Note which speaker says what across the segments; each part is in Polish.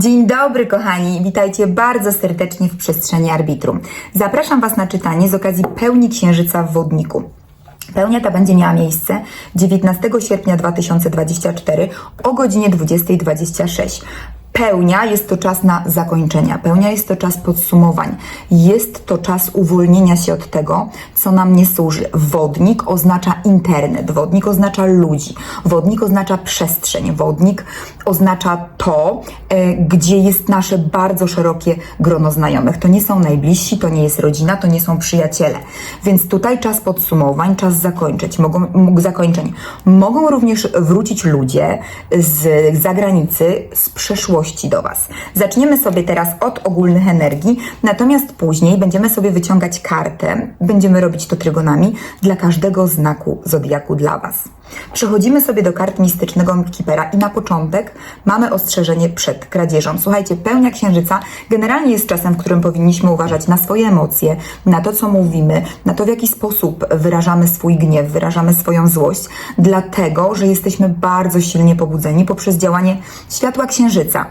Speaker 1: Dzień dobry, kochani. Witajcie bardzo serdecznie w przestrzeni arbitrum. Zapraszam Was na czytanie z okazji pełni księżyca w wodniku. Pełnia ta będzie miała miejsce 19 sierpnia 2024 o godzinie 20.26. Pełnia jest to czas na zakończenia, pełnia jest to czas podsumowań, jest to czas uwolnienia się od tego, co nam nie służy. Wodnik oznacza internet, wodnik oznacza ludzi, wodnik oznacza przestrzeń, wodnik oznacza to, e, gdzie jest nasze bardzo szerokie grono znajomych. To nie są najbliżsi, to nie jest rodzina, to nie są przyjaciele. Więc tutaj czas podsumowań, czas zakończyć, mogą, zakończeń. Mogą również wrócić ludzie z zagranicy, z przeszłości do Was. Zaczniemy sobie teraz od ogólnych energii, natomiast później będziemy sobie wyciągać kartę, będziemy robić to trygonami dla każdego znaku zodiaku dla Was. Przechodzimy sobie do kart mistycznego Kipera i na początek mamy ostrzeżenie przed kradzieżą. Słuchajcie, pełnia księżyca generalnie jest czasem, w którym powinniśmy uważać na swoje emocje, na to, co mówimy, na to, w jaki sposób wyrażamy swój gniew, wyrażamy swoją złość, dlatego, że jesteśmy bardzo silnie pobudzeni poprzez działanie światła księżyca.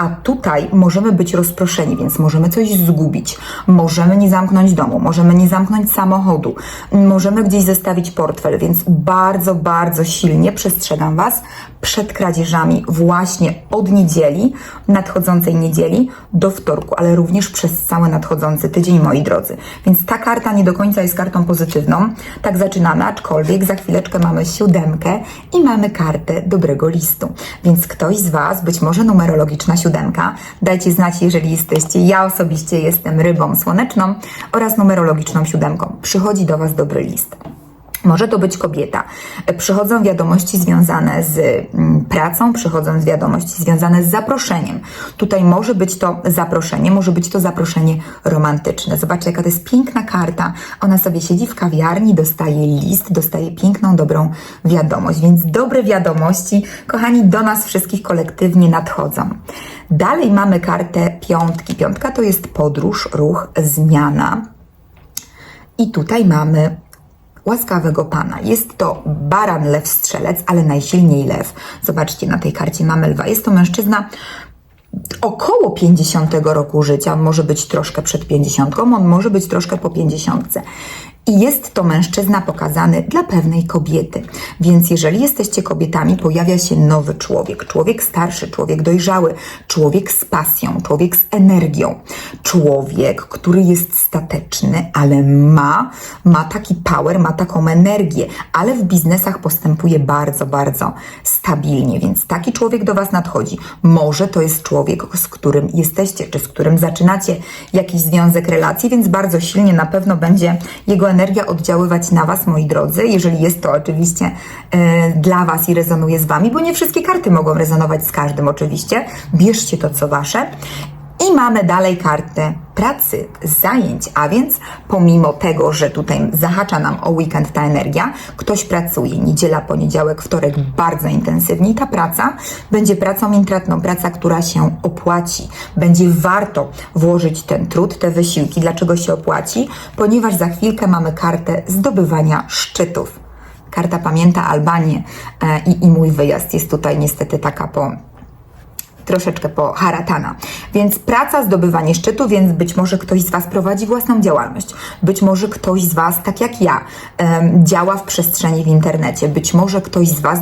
Speaker 1: A tutaj możemy być rozproszeni, więc możemy coś zgubić, możemy nie zamknąć domu, możemy nie zamknąć samochodu, możemy gdzieś zostawić portfel, więc bardzo, bardzo silnie przestrzegam Was przed kradzieżami właśnie od niedzieli, nadchodzącej niedzieli do wtorku, ale również przez cały nadchodzący tydzień, moi drodzy. Więc ta karta nie do końca jest kartą pozytywną. Tak zaczynamy, aczkolwiek za chwileczkę mamy siódemkę i mamy kartę dobrego listu. Więc ktoś z Was, być może numerologiczna siódemka, dajcie znać, jeżeli jesteście. Ja osobiście jestem rybą słoneczną oraz numerologiczną siódemką. Przychodzi do Was dobry list. Może to być kobieta. Przychodzą wiadomości związane z mm, pracą, przychodzą wiadomości związane z zaproszeniem. Tutaj może być to zaproszenie, może być to zaproszenie romantyczne. Zobaczcie, jaka to jest piękna karta. Ona sobie siedzi w kawiarni, dostaje list, dostaje piękną, dobrą wiadomość. Więc dobre wiadomości, kochani, do nas wszystkich kolektywnie nadchodzą. Dalej mamy kartę piątki. Piątka to jest podróż, ruch, zmiana. I tutaj mamy łaskawego pana. Jest to baran, lew, strzelec, ale najsilniej lew. Zobaczcie, na tej karcie mamy lwa. Jest to mężczyzna około 50 roku życia. On może być troszkę przed 50, on może być troszkę po 50. I jest to mężczyzna pokazany dla pewnej kobiety. Więc jeżeli jesteście kobietami, pojawia się nowy człowiek. Człowiek starszy, człowiek dojrzały, człowiek z pasją, człowiek z energią. Człowiek, który jest stateczny, ale ma, ma taki power, ma taką energię, ale w biznesach postępuje bardzo, bardzo stabilnie. Więc taki człowiek do Was nadchodzi. Może to jest człowiek, z którym jesteście, czy z którym zaczynacie jakiś związek relacji, więc bardzo silnie na pewno będzie jego energia oddziaływać na Was, moi drodzy, jeżeli jest to oczywiście e, dla Was i rezonuje z Wami, bo nie wszystkie karty mogą rezonować z każdym oczywiście. Bierzcie to, co Wasze. I mamy dalej kartę pracy, zajęć, a więc pomimo tego, że tutaj zahacza nam o weekend ta energia, ktoś pracuje niedziela, poniedziałek, wtorek bardzo intensywnie i ta praca będzie pracą intratną, praca, która się opłaci. Będzie warto włożyć ten trud, te wysiłki. Dlaczego się opłaci? Ponieważ za chwilkę mamy kartę zdobywania szczytów. Karta pamięta Albanię e, i, i mój wyjazd jest tutaj niestety taka po troszeczkę po haratana. Więc praca, zdobywanie szczytu, więc być może ktoś z Was prowadzi własną działalność. Być może ktoś z Was, tak jak ja, działa w przestrzeni w internecie. Być może ktoś z Was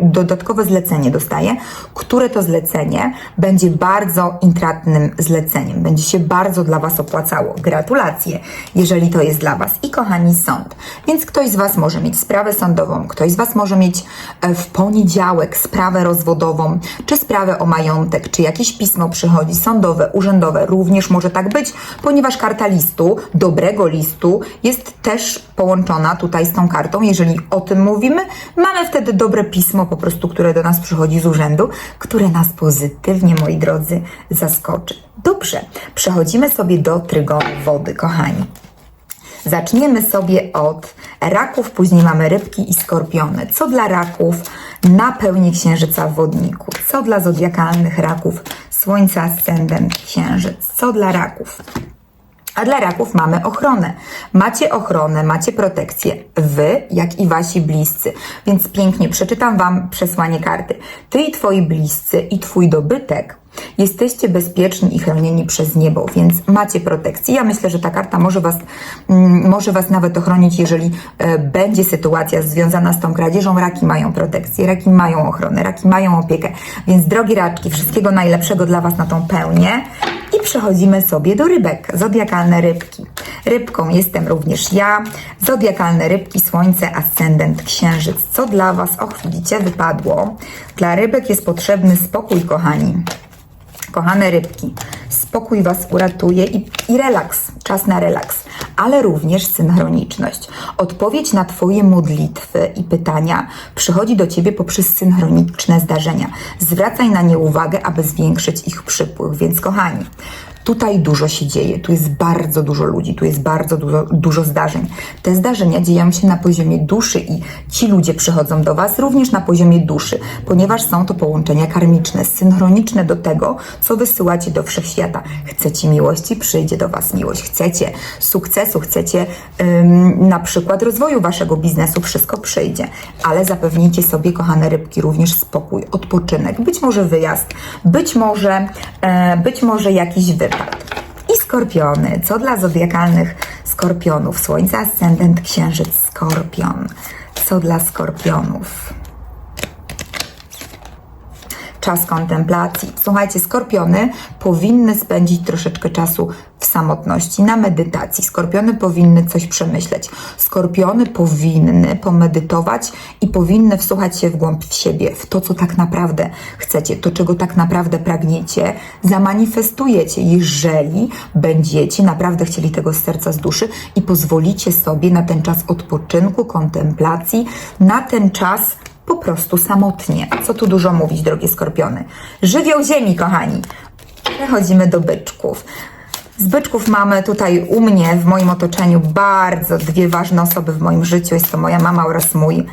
Speaker 1: dodatkowe, zlecenie dostaje, które to zlecenie będzie bardzo intratnym zleceniem. Będzie się bardzo dla Was opłacało. Gratulacje, jeżeli to jest dla Was. I kochani, sąd. Więc ktoś z Was może mieć sprawę sądową, ktoś z Was może mieć e, w poniedziałek sprawę rozwodową, czy sprawę o majątek, czy jakieś pismo przychodzi sądowe, urzędowe. Również może tak być, ponieważ karta listu, dobrego listu, jest też połączona tutaj z tą kartą. Jeżeli o tym mówimy, mamy wtedy dobre pismo po prostu, które do nas przychodzi z urzędu, które nas pozytywnie, moi drodzy, zaskoczy. Dobrze, przechodzimy sobie do trygonu wody, kochani. Zaczniemy sobie od raków, później mamy rybki i skorpiony. Co dla raków na pełni księżyca w wodniku? Co dla zodiakalnych raków? Słońce, ascendent, księżyc. Co dla raków? A dla raków mamy ochronę. Macie ochronę, macie protekcję. Wy, jak i wasi bliscy. Więc pięknie przeczytam wam przesłanie karty. Ty i twoi bliscy i twój dobytek Jesteście bezpieczni i chronieni przez niebo, więc macie protekcję. Ja myślę, że ta karta może was, mm, może was nawet ochronić, jeżeli e, będzie sytuacja związana z tą kradzieżą. Raki mają protekcję, raki mają ochronę, raki mają opiekę. Więc drogi raczki, wszystkiego najlepszego dla was na tą pełnię. I przechodzimy sobie do rybek, zodiakalne rybki. Rybką jestem również ja, zodiakalne rybki, słońce, ascendent, księżyc. Co dla Was, och widzicie, wypadło. Dla rybek jest potrzebny spokój, kochani. Kochane rybki, spokój Was uratuje i, i relaks, czas na relaks, ale również synchroniczność. Odpowiedź na Twoje modlitwy i pytania przychodzi do Ciebie poprzez synchroniczne zdarzenia. Zwracaj na nie uwagę, aby zwiększyć ich przypływ. Więc, kochani, Tutaj dużo się dzieje, tu jest bardzo dużo ludzi, tu jest bardzo dużo, dużo zdarzeń. Te zdarzenia dzieją się na poziomie duszy i ci ludzie przychodzą do Was również na poziomie duszy, ponieważ są to połączenia karmiczne, synchroniczne do tego, co wysyłacie do wszechświata. Chcecie miłości, przyjdzie do Was miłość. Chcecie sukcesu, chcecie ym, na przykład rozwoju Waszego biznesu, wszystko przyjdzie. Ale zapewnijcie sobie, kochane rybki, również spokój, odpoczynek, być może wyjazd, być może, e, być może jakiś wypad. Skorpiony. Co dla zodiakalnych skorpionów? Słońce, ascendent, księżyc, skorpion. Co dla skorpionów? Czas kontemplacji. Słuchajcie, skorpiony powinny spędzić troszeczkę czasu w samotności, na medytacji. Skorpiony powinny coś przemyśleć. Skorpiony powinny pomedytować i powinny wsłuchać się w głąb w siebie, w to, co tak naprawdę chcecie, to, czego tak naprawdę pragniecie, zamanifestujecie, jeżeli będziecie naprawdę chcieli tego z serca, z duszy i pozwolicie sobie na ten czas odpoczynku, kontemplacji, na ten czas po prostu samotnie. Co tu dużo mówić, drogie skorpiony. Żywioł ziemi, kochani. Przechodzimy do byczków. Z byczków mamy tutaj u mnie, w moim otoczeniu, bardzo dwie ważne osoby w moim życiu. Jest to moja mama oraz mój,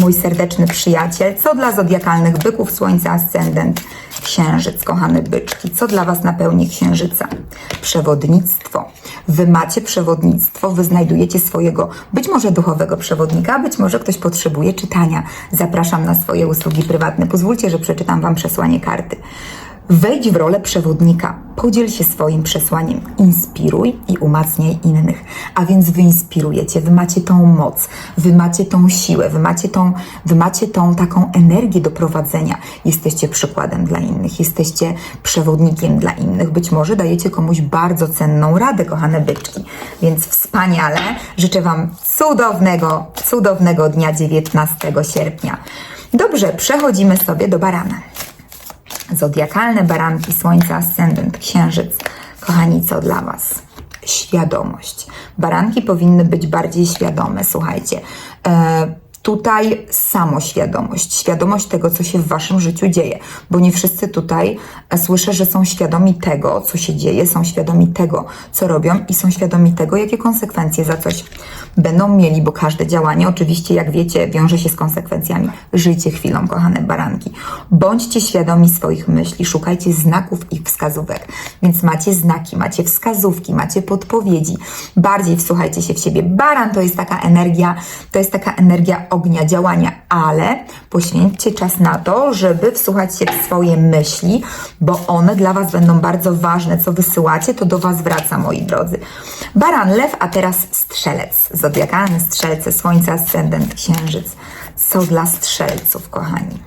Speaker 1: mój serdeczny przyjaciel. Co dla zodiakalnych byków, słońca, ascendent, księżyc, kochane byczki. Co dla Was napełni księżyca? Przewodnictwo. Wy macie przewodnictwo, wy znajdujecie swojego, być może duchowego przewodnika, być może ktoś potrzebuje czytania. Zapraszam na swoje usługi prywatne. Pozwólcie, że przeczytam Wam przesłanie karty. Wejdź w rolę przewodnika, podziel się swoim przesłaniem, inspiruj i umacniaj innych. A więc wy inspirujecie, wy macie tą moc, wy macie tą siłę, wy macie tą, wy macie tą taką energię do prowadzenia. Jesteście przykładem dla innych, jesteście przewodnikiem dla innych. Być może dajecie komuś bardzo cenną radę, kochane byczki. Więc wspaniale. Życzę Wam cudownego, cudownego dnia 19 sierpnia. Dobrze, przechodzimy sobie do barana. Zodiakalne baranki, słońce, ascendent, księżyc. Kochani, co dla Was? Świadomość. Baranki powinny być bardziej świadome, słuchajcie. E, tutaj samoświadomość, świadomość tego, co się w Waszym życiu dzieje, bo nie wszyscy tutaj e, słyszę, że są świadomi tego, co się dzieje, są świadomi tego, co robią i są świadomi tego, jakie konsekwencje za coś będą mieli, bo każde działanie, oczywiście, jak wiecie, wiąże się z konsekwencjami. Żyjcie chwilą, kochane baranki. Bądźcie świadomi swoich myśli, szukajcie znaków i wskazówek. Więc macie znaki, macie wskazówki, macie podpowiedzi. Bardziej wsłuchajcie się w siebie. Baran to jest taka energia, to jest taka energia ognia, działania, ale poświęćcie czas na to, żeby wsłuchać się w swoje myśli, bo one dla Was będą bardzo ważne. Co wysyłacie, to do Was wraca, moi drodzy. Baran, lew, a teraz strzelec. Zodiakalne strzelce, słońce, ascendent, księżyc. Co dla strzelców, kochani?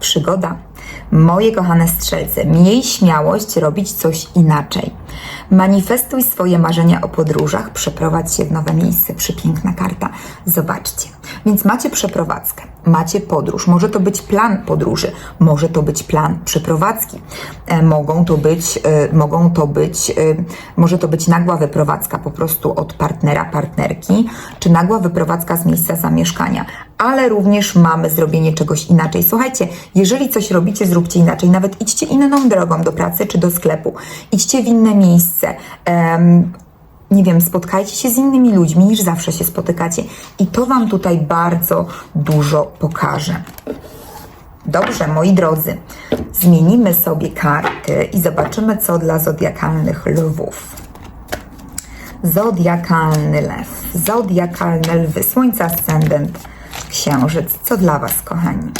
Speaker 1: Przygoda. Moje kochane strzelce, miej śmiałość robić coś inaczej. Manifestuj swoje marzenia o podróżach, przeprowadź się w nowe miejsce. Przepiękna karta. Zobaczcie. Więc macie przeprowadzkę, macie podróż. Może to być plan podróży, może to być plan przeprowadzki. E, mogą to być, e, mogą to być, e, może to być nagła wyprowadzka po prostu od partnera, partnerki, czy nagła wyprowadzka z miejsca zamieszkania. Ale również mamy zrobienie czegoś inaczej. Słuchajcie, jeżeli coś robicie, zróbcie inaczej. Nawet idźcie inną drogą do pracy czy do sklepu. Idźcie w inne miejsce. Nie wiem, spotkajcie się z innymi ludźmi niż zawsze się spotykacie. I to Wam tutaj bardzo dużo pokaże. Dobrze, moi drodzy, zmienimy sobie karty i zobaczymy, co dla zodiakalnych lwów. Zodiakalny lew, zodiakalne lwy, słońce, ascendent, księżyc. Co dla Was, kochani?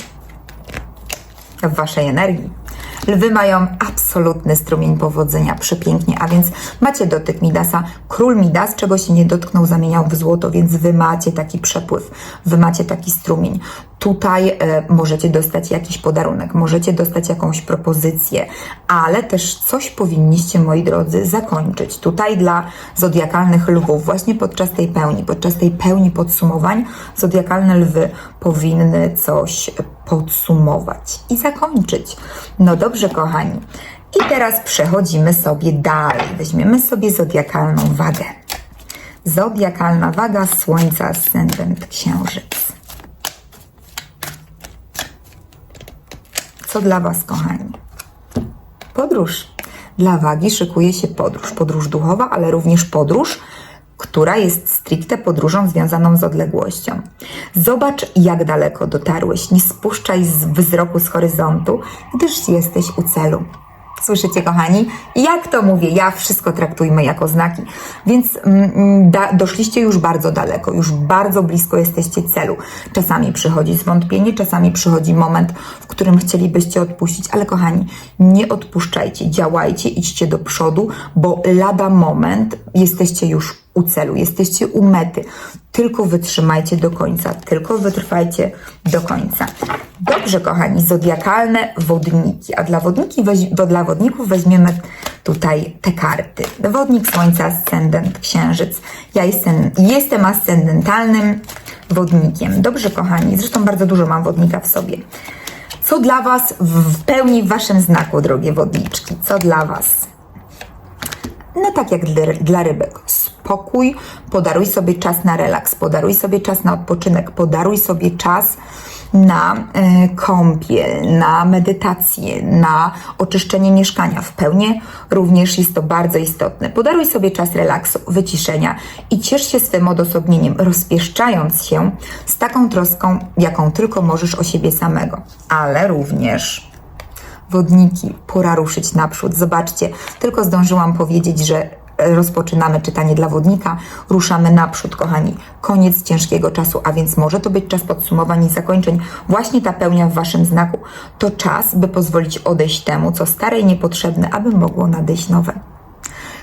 Speaker 1: w waszej energii. Lwy mają absolutny strumień powodzenia, przepięknie, a więc macie dotyk Midasa. Król Midas, czego się nie dotknął, zamieniał w złoto, więc wy macie taki przepływ, wy macie taki strumień. Tutaj e, możecie dostać jakiś podarunek, możecie dostać jakąś propozycję, ale też coś powinniście, moi drodzy, zakończyć. Tutaj dla zodiakalnych lwów, właśnie podczas tej pełni, podczas tej pełni podsumowań, zodiakalne lwy powinny coś podsumować i zakończyć. No dobrze, kochani. I teraz przechodzimy sobie dalej. Weźmiemy sobie zodiakalną wagę. Zodiakalna waga Słońca, Ascendent, Księżyc. Co dla Was, kochani? Podróż. Dla wagi szykuje się podróż. Podróż duchowa, ale również podróż, która jest stricte podróżą związaną z odległością. Zobacz, jak daleko dotarłeś. Nie spuszczaj z wzroku z horyzontu, gdyż jesteś u celu. Słyszycie, kochani? Jak to mówię, ja wszystko traktujmy jako znaki. Więc mm, da, doszliście już bardzo daleko, już bardzo blisko jesteście celu. Czasami przychodzi zwątpienie, czasami przychodzi moment, w którym chcielibyście odpuścić, ale kochani, nie odpuszczajcie, działajcie, idźcie do przodu, bo lada moment jesteście już u celu, jesteście u mety. Tylko wytrzymajcie do końca, tylko wytrwajcie do końca. Dobrze, kochani, zodiakalne wodniki. A dla, wodniki bo dla wodników weźmiemy tutaj te karty. Wodnik Słońca, Ascendent, Księżyc. Ja jestem, jestem ascendentalnym wodnikiem. Dobrze, kochani, zresztą bardzo dużo mam wodnika w sobie. Co dla Was w pełni w Waszym znaku, drogie wodniczki? Co dla Was? No tak jak dla, dla rybek. Spokój, podaruj sobie czas na relaks, podaruj sobie czas na odpoczynek, podaruj sobie czas na y, kąpiel, na medytację, na oczyszczenie mieszkania. W pełni również jest to bardzo istotne. Podaruj sobie czas relaksu, wyciszenia i ciesz się swym odosobnieniem, rozpieszczając się z taką troską, jaką tylko możesz o siebie samego, ale również wodniki, pora ruszyć naprzód. Zobaczcie, tylko zdążyłam powiedzieć, że rozpoczynamy czytanie dla wodnika, ruszamy naprzód, kochani. Koniec ciężkiego czasu, a więc może to być czas podsumowań i zakończeń. Właśnie ta pełnia w Waszym znaku to czas, by pozwolić odejść temu, co stare i niepotrzebne, aby mogło nadejść nowe.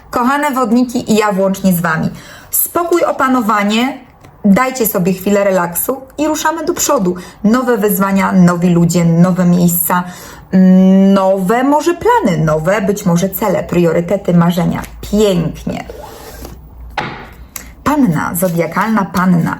Speaker 1: Kochane wodniki i ja włącznie z Wami. Spokój, opanowanie, dajcie sobie chwilę relaksu i ruszamy do przodu. Nowe wyzwania, nowi ludzie, nowe miejsca, nowe może plany, nowe być może cele, priorytety, marzenia. Pięknie. Panna, zodiakalna panna.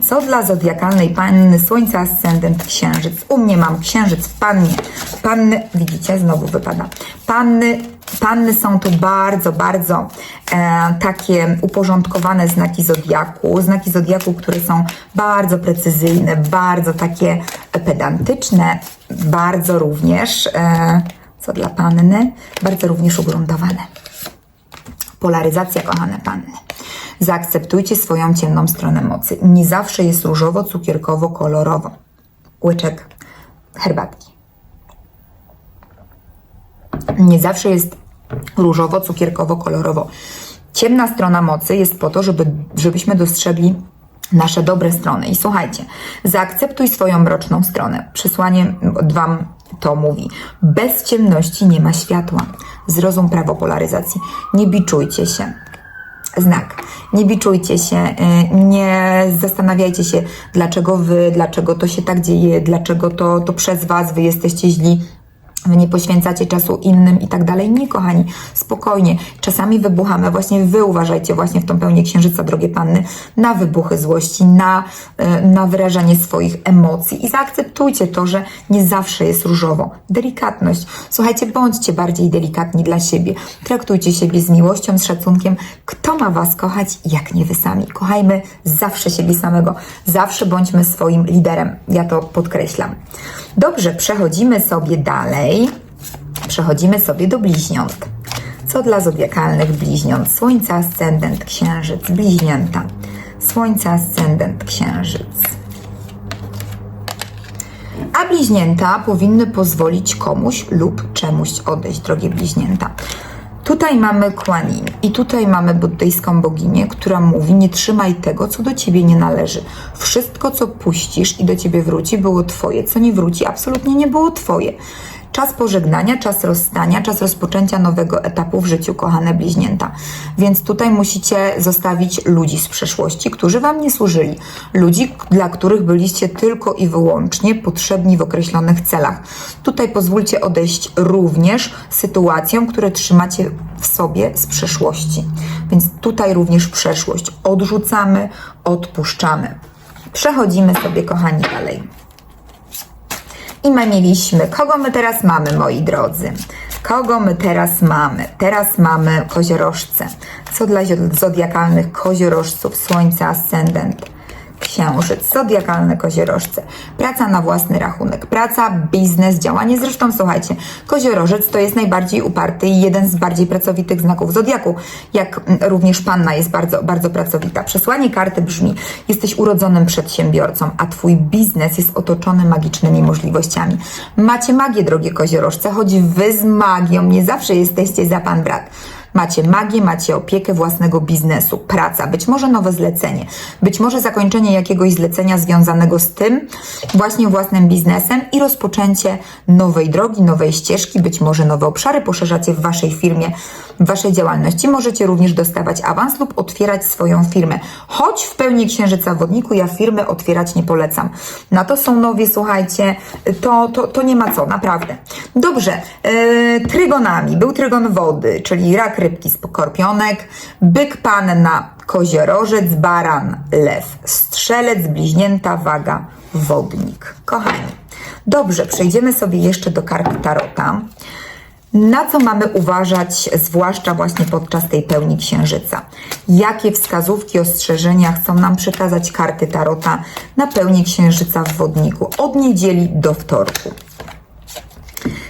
Speaker 1: Co dla zodiakalnej panny Słońca, Ascendent, Księżyc? U mnie mam Księżyc w pannie. Panny, widzicie, znowu wypada. Panny, panny są to bardzo, bardzo e, takie uporządkowane znaki zodiaku. Znaki zodiaku, które są bardzo precyzyjne, bardzo takie pedantyczne, bardzo również, e, co dla panny, bardzo również ugruntowane. Polaryzacja, kochane panny. Zaakceptujcie swoją ciemną stronę mocy. Nie zawsze jest różowo, cukierkowo, kolorowo. Łyczek herbatki. Nie zawsze jest różowo, cukierkowo, kolorowo. Ciemna strona mocy jest po to, żeby, żebyśmy dostrzegli nasze dobre strony. I słuchajcie, zaakceptuj swoją mroczną stronę. Przesłanie Wam to mówi. Bez ciemności nie ma światła. Zrozum prawo polaryzacji. Nie biczujcie się. Znak. Nie biczujcie się, y, nie zastanawiajcie się, dlaczego wy, dlaczego to się tak dzieje, dlaczego to, to przez was wy jesteście źli. Wy nie poświęcacie czasu innym i tak dalej. Nie, kochani, spokojnie. Czasami wybuchamy. Właśnie wy uważajcie właśnie w tą pełnię księżyca, drogie panny, na wybuchy złości, na, y, na wyrażanie swoich emocji i zaakceptujcie to, że nie zawsze jest różowo. Delikatność. Słuchajcie, bądźcie bardziej delikatni dla siebie. Traktujcie siebie z miłością, z szacunkiem. Kto ma was kochać, jak nie wy sami? Kochajmy zawsze siebie samego. Zawsze bądźmy swoim liderem. Ja to podkreślam. Dobrze, przechodzimy sobie dalej. Przechodzimy sobie do bliźniąt. Co dla zodiakalnych bliźniąt? Słońce, ascendent, księżyc, bliźnięta. Słońce, ascendent, księżyc. A bliźnięta powinny pozwolić komuś lub czemuś odejść, drogie bliźnięta. Tutaj mamy Kuan Yin i tutaj mamy buddyjską boginię, która mówi: Nie trzymaj tego, co do ciebie nie należy. Wszystko, co puścisz i do ciebie wróci, było twoje. Co nie wróci, absolutnie nie było twoje. Czas pożegnania, czas rozstania, czas rozpoczęcia nowego etapu w życiu, kochane bliźnięta. Więc tutaj musicie zostawić ludzi z przeszłości, którzy Wam nie służyli. Ludzi, dla których byliście tylko i wyłącznie potrzebni w określonych celach. Tutaj pozwólcie odejść również sytuacjom, które trzymacie w sobie z przeszłości. Więc tutaj również przeszłość odrzucamy, odpuszczamy. Przechodzimy sobie, kochani, dalej. I my mieliśmy, kogo my teraz mamy, moi drodzy? Kogo my teraz mamy? Teraz mamy koziorożce. Co dla zodiakalnych koziorożców, słońce, ascendent, księżyc, zodiakalne koziorożce. Praca na własny rachunek, praca, biznes, działanie. Zresztą słuchajcie, koziorożec to jest najbardziej uparty i jeden z bardziej pracowitych znaków zodiaku, jak mm, również panna jest bardzo, bardzo pracowita. Przesłanie karty brzmi, jesteś urodzonym przedsiębiorcą, a twój biznes jest otoczony magicznymi możliwościami. Macie magię, drogie koziorożce, choć wy z magią nie zawsze jesteście za pan brat. Macie magię, macie opiekę własnego biznesu, praca, być może nowe zlecenie, być może zakończenie jakiegoś zlecenia związanego z tym właśnie własnym biznesem i rozpoczęcie nowej drogi, nowej ścieżki, być może nowe obszary poszerzacie w waszej firmie, waszej działalności. Możecie również dostawać awans lub otwierać swoją firmę. Choć w pełni księżyca wodniku ja firmy otwierać nie polecam. Na to są nowie, słuchajcie, to, to, to nie ma co, naprawdę. Dobrze, yy, trygonami. Był trygon wody, czyli rak, rybki, skorpionek, byk, panna, koziorożec, baran, lew, strzelec, bliźnięta, waga, wodnik. Kochani, dobrze, przejdziemy sobie jeszcze do kart tarota. Na co mamy uważać, zwłaszcza właśnie podczas tej pełni księżyca? Jakie wskazówki, ostrzeżenia chcą nam przekazać karty tarota na pełni księżyca w wodniku od niedzieli do wtorku?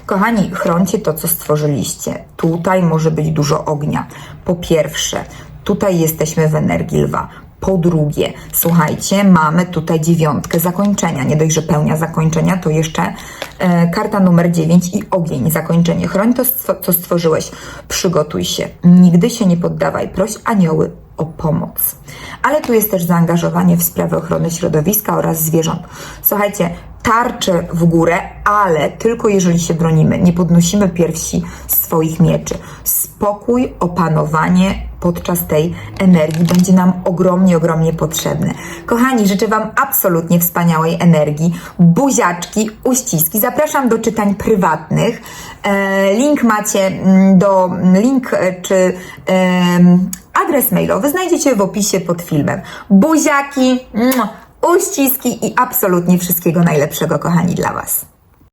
Speaker 1: Kochani, chroncie to, co stworzyliście. Tutaj może być dużo ognia. Po pierwsze, tutaj jesteśmy w energii lwa. Po drugie, słuchajcie, mamy tutaj dziewiątkę zakończenia. Nie dość, że pełnia zakończenia, to jeszcze e, karta numer 9 i ogień, zakończenie. Chroń to, co stworzyłeś. Przygotuj się. Nigdy się nie poddawaj. Proś anioły o pomoc. Ale tu jest też zaangażowanie w sprawy ochrony środowiska oraz zwierząt. Słuchajcie, tarcze w górę, ale tylko jeżeli się bronimy. Nie podnosimy piersi swoich mieczy. Spokój, opanowanie podczas tej energii będzie nam ogromnie, ogromnie potrzebny. Kochani, życzę Wam absolutnie wspaniałej energii, buziaczki, uściski. Zapraszam do czytań prywatnych. E, link macie mm, do link e, czy adres mailowy znajdziecie w opisie pod filmem. Buziaki, uściski i absolutnie wszystkiego najlepszego, kochani, dla Was.